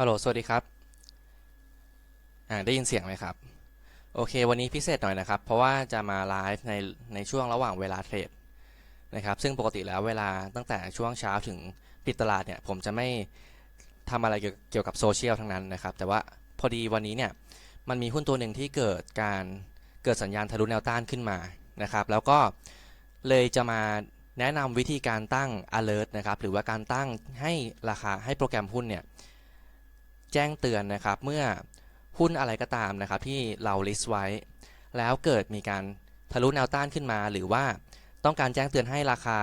ฮัลโหล สวัสดีครับ อ่า ได้ยินเสียงไหมครับ โอเค วันนี้พิเศษหน่อยนะครับ เพราะว่าจะมาไลฟ์ใน ในช่วงระหว่างเวลาเทรดนะครับ ซึ่งปกติแล้วเวลาตั้งแต่ช่วงเช้าถึงปิดตลาดเนี่ย ผมจะไม่ทำอะไรเกี่ยวเกี่ยวกับโซเชียลทั้งนั้นนะครับ แต่ว่าพอดีวันนี้เนี่ย มันมีหุ้นตัวหนึ่งที่เกิดการเกิดสัญญาณทะลุแนวต้านขึ้นมานะครับ แล้วก็เลยจะมาแนะนำวิธีการตั้ง alert นะครับ หรือว่าการตั้งให้ราคาให้โปรแกรมหุ้นเนี่ย แจ้งเตือนนะครับเมื่อหุ้นอะไรก็ตามนะครับที่เรา list ไว้ แล้วเกิดมีการทะลุแนวต้านขึ้นมา หรือว่าต้องการแจ้งเตือนให้ราคา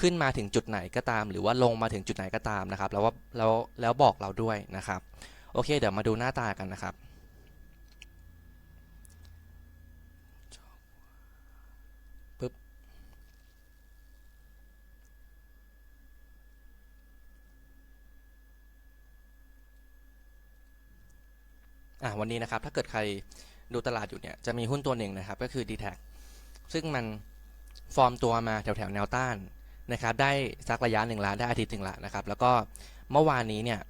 ขึ้นมาถึงจุดไหนก็ตาม หรือว่าลงมาถึงจุดไหนก็ตามนะครับ แล้วว่าแล้วแล้วบอกเราด้วยนะครับ โอเค เดี๋ยวมาดูหน้าตากันนะครับปึ๊บ อะวันนี้นะครับถ้าเกิดใครดูตลาดอยู่เนี่ยจะมีหุ้นตัวหนึ่งนะครับก็คือ d t แทซึ่งมันฟอร์มตัวมาแถวแถวแนวต้านนะครับได้สักระยะหนึ่งละได้อาทิตย์หนึ่งละนะครับแล้วก็เมื่อวานนี้เนี่ย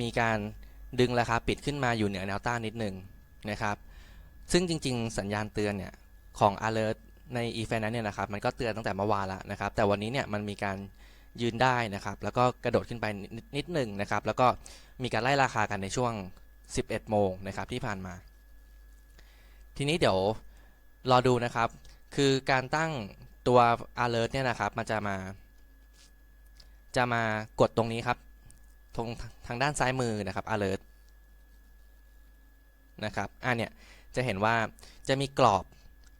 มีการดึงราคาปิดขึ้นมาอยู่เหนือแนวต้านนิดหนึงนะครับซึ่งจริง ๆ สัญญาณเตือนเนี่ยของ alert ใน e f i n a n c e เนี่ยนะครับมันก็เตือนตั้งแต่เมื่อวานละนะครับแต่วันนี้เนี่ยมันมีการยืนได้นะครับแล้วก็กระโดดขึ้นไปนิดนิดหนึ่งนะครับแล้วก็มีการไล่ราคากันในช่วง 11 โมงนะครับที่ผ่านมา ทีนี้เดี๋ยวรอดูนะครับ คือการตั้งตัว alert เนี่ยนะครับ มันจะมา จะมากดตรงนี้ครับ ตรงทางด้านซ้ายมือนะครับ alert นะครับ อ่าเนี่ย จะเห็นว่าจะมีกรอบ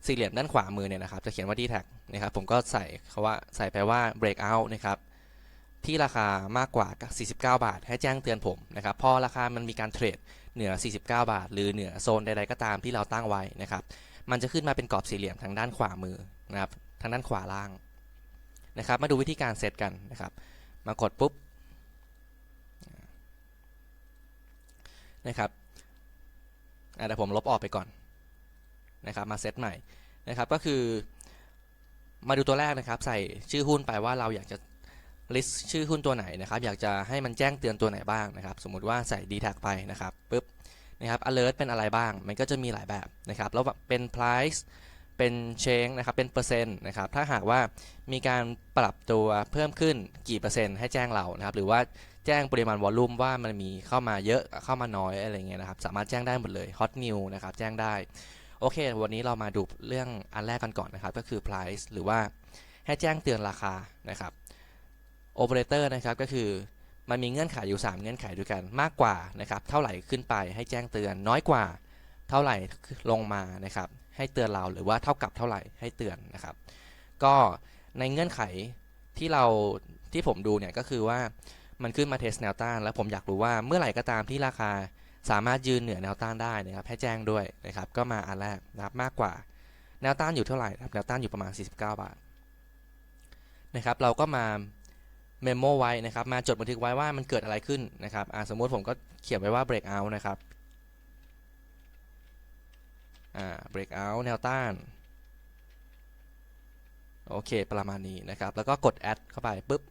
สี่เหลี่ยมด้านขวามือเนี่ยนะครับ จะเขียนว่า d t แทนะครับ ผมก็ใส่เขาว่าใส่ไปว่า breakout นะครับ ที่ราคามากกว่า 49 บาท ให้แจ้งเตือนผมนะครับพอราคามันมีการเทรดเหนือ 49 บาท หรือเหนือโซนใดๆก็ตามที่เราตั้งไว้นะครับ มันจะขึ้นมาเป็นกรอบสี่เหลี่ยมทางด้านขวามือนะครับ ทางด้านขวาล่างนะครับ มาดูวิธีการเซตกันนะครับ มากดปุ๊บนะครับอะเดี๋ยวผมลบออกไปก่อนนะครับ มาเซตใหม่นะครับ ก็คือมาดูตัวแรกนะครับ ใส่ชื่อหุ้นไปว่าเราอยากจะ list ชื่อหุ้นตัวไหนนะครับ อยากจะให้มันแจ้งเตือนตัวไหนบ้างนะครับ สมมุติว่าใส่ d t a g ไปนะครับปุ๊บนะครับ alert เป็นอะไรบ้าง มันก็จะมีหลายแบบนะครับ แล้วเป็น price เป็น change นะครับ เป็นเปอร์เซ็นต์นะครับ ถ้าหากว่ามีการปรับตัวเพิ่มขึ้นกี่เปอร์เซ็นต์ให้แจ้งเรานะครับ หรือว่าแจ้งปริมาณวอลลุ่มว่ามันมีเข้ามาเยอะเข้ามาน้อยอะไรเงี้ยนะครับ สามารถแจ้งได้หมดเลย hot new นะครับ แจ้งได้ โอเค วันนี้เรามาดูเรื่องอันแรกกันก่อนนะครับ ก็คือ price หรือว่าให้แจ้งเตือนราคานะครับ โอเปอเรเตอร์นะครับก็คือมันมีเงื่อนไขอยู่ 3 เงื่อนไขด้วยกันมากกว่านะครับเท่าไหร่ขึ้นไปให้แจ้งเตือนน้อยกว่า เท่าไหร่ลงมานะครับให้เตือนเราหรือว่าเท่ากับเท่าไหร่ให้เตือนนะครับ ก็ในเงื่อนไขที่เราที่ผมดูเนี่ยก็คือว่ามันขึ้นมาเทสแนวต้านแล้วผมอยากรู้ว่าเมื่อไหร่ก็ตามที่ราคาสามารถยืนเหนือแนวต้านได้นะครับให้แจ้งด้วยนะครับก็มาอันแรกนะครับมากกว่าแนวต้านอยู่เท่าไหร่ครับแนวต้านอยู่ประมาณ 49 บาทนะครับเราก็มา เมมโมไว้นะครับมาจดบันทึกไว้ว่ามันเกิดอะไรขึ้นนะครับสมมติผมก็เขียนไว้ว่า breakout นะครับอ่า breakout แนวต้านโอเคประมาณนี้นะครับ แล้วก็กด add เข้าไปปุ๊บ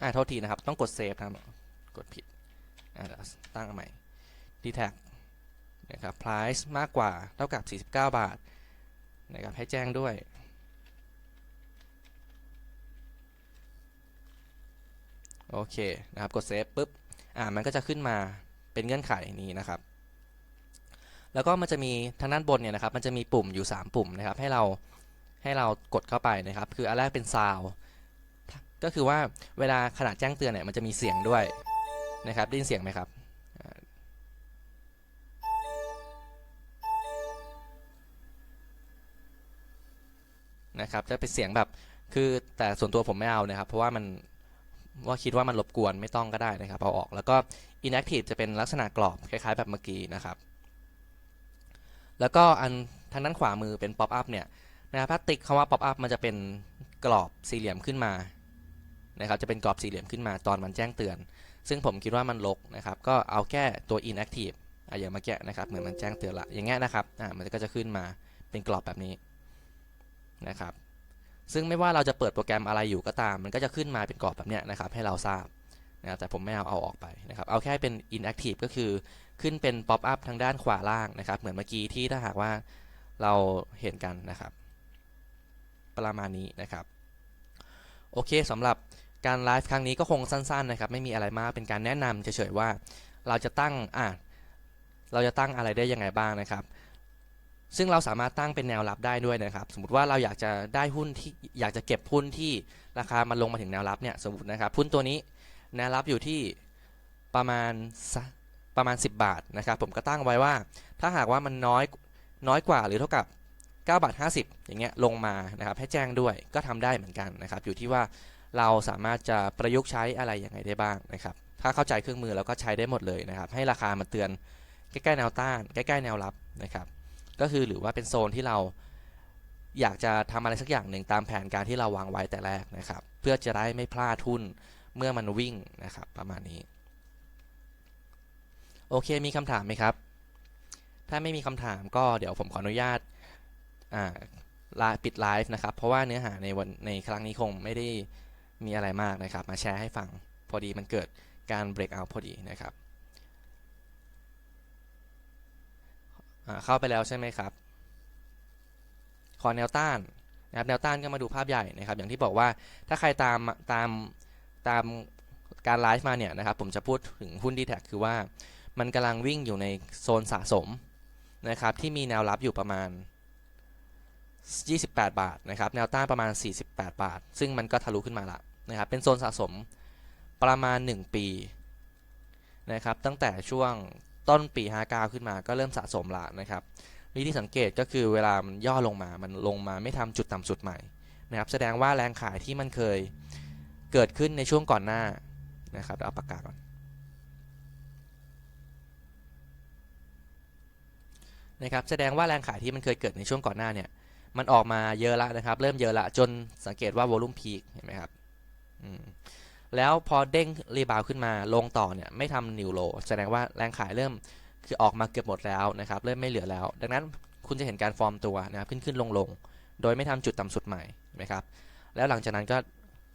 อ่าโทษทีนะครับ ต้องกด save นะครับกดผิดอ่าตั้งใหม่ d t a g นะครับ price มากกว่าเท่ากับ 49 บาทนะครับให้แจ้งด้วย โอเคนะครับกดเซฟปุ๊บอ่ามันก็จะขึ้นมาเป็นเงื่อนไขนี้นะครับ แล้วก็มันจะมีทางด้านบนเนี่ยนะครับมันจะมีปุ่มอยู่ 3 ปุ่มนะครับ ให้เราให้เรากดเข้าไปนะครับ คืออันแรกเป็นซาวก็คือว่าเวลาขนาดแจ้งเตือนเนี่ยมันจะมีเสียงด้วยนะครับได้ยินเสียงไหมครับนะครับจะเป็นเสียงแบบคือแต่ส่วนตัวผมไม่เอานะครับ เพราะว่ามัน ว่าคิดว่ามันรบกวนไม่ต้องก็ได้นะครับเอาออกแล้วก็ inactive จะเป็นลักษณะกรอบคล้ายๆ แบบเมื่อกี้นะครับ แล้วก็อันทางด้านขวามือเป็น pop up เนี่ยนะครับถ้าติ๊กคำว่า pop up มันจะเป็นกรอบสี่เหลี่ยมขึ้นมานะครับจะเป็นกรอบสี่เหลี่ยมขึ้นมาตอนมันแจ้งเตือน ซึ่งผมคิดว่ามันลกนะครับ ก็เอาแค่ตัว inactive อะอย่างเมื่อกี้นะครับเหมือนมันแจ้งเตือนละอย่างเงี้ยนะครับอ่ามันก็จะขึ้นมาเป็นกรอบแบบนี้นะครับ ซึ่งไม่ว่าเราจะเปิดโปรแกรมอะไรอยู่ก็ตาม มันก็จะขึ้นมาเป็นกรอบแบบเนี้ยนะครับ ให้เราทราบนะครับแต่ผมไม่เอาเอาออกไปนะครับ เอาแค่เป็น inactive ก็คือขึ้นเป็น pop up ทางด้านขวาล่างนะครับ เหมือนเมื่อกี้ที่ถ้าหากว่าเราเห็นกันนะครับ ประมาณนี้นะครับ โอเคสำหรับการไลฟ์ครั้งนี้ก็คงสั้นๆนะครับ ไม่มีอะไรมากเป็นการแนะนำเฉยๆว่า เราจะตั้งอะเราจะตั้งอะไรได้ยังไงบ้างนะครับ ซึ่งเราสามารถตั้งเป็นแนวรับได้ด้วยนะครับ สมมติว่าเราอยากจะได้หุ้นที่อยากจะเก็บหุ้นที่ราคามันลงมาถึงแนวรับเนี่ยสมมตินะครับหุ้นตัวนี้แนวรับอยู่ที่ประมาณประมาณ 10 บาทนะครับ ผมก็ตั้งไว้ว่า ถ้าหากว่ามันน้อยน้อยกว่าหรือเท่ากับ 9 บาท 50 อย่างเงี้ยลงมานะครับให้แจ้งด้วยก็ทำได้เหมือนกันนะครับ อยู่ที่ว่าเราสามารถจะประยุกต์ใช้อะไรยังไงได้บ้างนะครับ ถ้าเข้าใจเครื่องมือแล้วก็ใช้ได้หมดเลยนะครับ ให้ราคามาเตือนใกล้ๆแนวต้าน ใกล้ๆแนวรับนะครับ ก็คือหรือว่าเป็นโซนที่เราอยากจะทำอะไรสักอย่างหนึ่งตามแผนการที่เราวางไว้แต่แรกนะครับ เพื่อจะได้ไม่พลาดทุนเมื่อมันวิ่งนะครับ ประมาณนี้ โอเคมีคำถามไหมครับ ถ้าไม่มีคำถามก็เดี๋ยวผมขออนุญาตอ่าลาปิดไลฟ์นะครับ เพราะว่าเนื้อหาในวันในครั้งนี้คงไม่ได้มีอะไรมากนะครับ มาแชร์ให้ฟังพอดีมันเกิดการเบรกเอาพอดีนะครับอ่า เข้าไปแล้วใช่ไหมครับ ขอแนวต้านนะครับแนวต้านก็มาดูภาพใหญ่นะครับ อย่างที่บอกว่าถ้าใครตามตามตามการไลฟ์มาเนี่ยนะครับ ผมจะพูดถึงหุ้นดีแท็คือว่ามันกำลังวิ่งอยู่ในโซนสะสมนะครับ ที่มีแนวรับอยู่ประมาณ 28 บาทนะครับ แนวต้านประมาณ 48 บาท ซึ่งมันก็ทะลุขึ้นมาละนะครับ เป็นโซนสะสมประมาณ 1 ปีนะครับ ตั้งแต่ช่วง ต้นปี 59 ขึ้นมาก็เริ่มสะสมละนะครับวิธีสังเกตก็คือเวลามันย่อลงมา มันลงมาไม่ทำจุดต่ำสุดใหม่นะครับ แสดงว่าแรงขายที่มันเคยเกิดขึ้นในช่วงก่อนหน้านะครับเอาปากกาก่อนนะครับแสดงว่าแรงขายที่มันเคยเกิดในช่วงก่อนหน้าเนี่ย มันออกมาเยอะละนะครับ เริ่มเยอะละจนสังเกตว่าวอลุ่มพีคเห็นไหมครับ แล้วพอเด้งรีบาวขึ้นมาลงต่อเนี่ยไม่ทำนิวโลแสดงว่าแรงขายเริ่มคือออกมาเกือบหมดแล้วนะครับเริ่มไม่เหลือแล้ว ดังนั้นคุณจะเห็นการฟอร์มตัวนะครับขึ้นขึ้นลงลงโดยไม่ทำจุดต่ำสุดใหม่นไหมครับแล้วหลังจากนั้นก็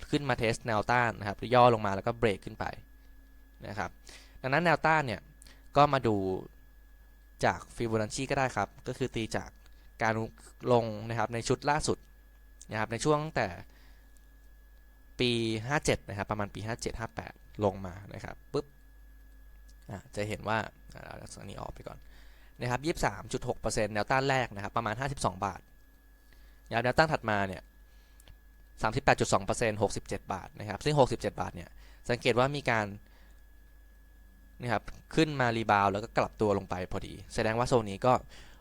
ขึ้นมาเทสแนวต้านนะครับย่อลงมาแล้วก็เบรกขึ้นไปนะครับดังนั้นแนวต้านเนี่ยก็มาดูจากฟิโบนัชชีก็ได้ครับ ก็คือตีจากการลงนะครับในชุดล่าสุดนะครับในช่วงตั้งแต่ ปี 57 นะครับ ประมาณปี 57 58 ลงมานะครับปุ๊บอะจะเห็นว่าอ่าลักษณะนี้ออกไปก่อนนะครับ23.6%แนวต้านแรกนะครับ ประมาณ 52 บาทแนวต้านถัดมาเนี่ย38.2% 67 บาทนะครับซึ่ง 67 บาทเนี่ยสังเกตว่ามีการนะครับขึ้นมารีบาวแล้วก็กลับตัวลงไปพอดี แสดงว่าโซนนี้ก็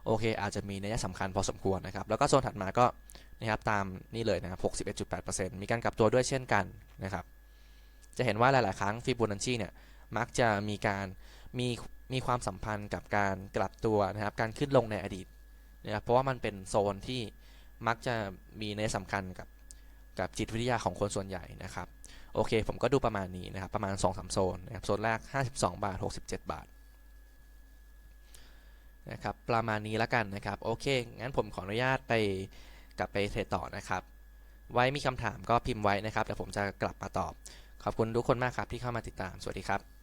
โอเค อาจจะมีนัยสำคัญพอสมควรนะครับ แล้วก็โซนถัดมาก็นะครับตามนี่เลยนะครับ61.8%มีการกลับตัวด้วยเช่นกันนะครับ จะเห็นว่าหลาย ๆ ครั้งฟิโบนัชชีเนี่ยมักจะมีการมีมีความสัมพันธ์กับการกลับตัวนะครับ การขึ้นลงในอดีตนะครับเพราะว่ามันเป็นโซนที่มักจะมีนัยสำคัญกับกับจิตวิทยาของคนส่วนใหญ่นะครับ โอเค ผมก็ดูประมาณนี้นะครับ ประมาณ 2-3 โซนนะครับ โซนแรก 52 บาท 67 บาท นะครับประมาณนี้แล้วกันนะครับโอเคงั้นผมขออนุญาตไปกลับไปเทรดต่อนะครับ ไว้มีคำถามก็พิมพ์ไว้นะครับเดี๋ยวผมจะกลับมาตอบ ขอบคุณทุกคนมากครับที่เข้ามาติดตามสวัสดีครับ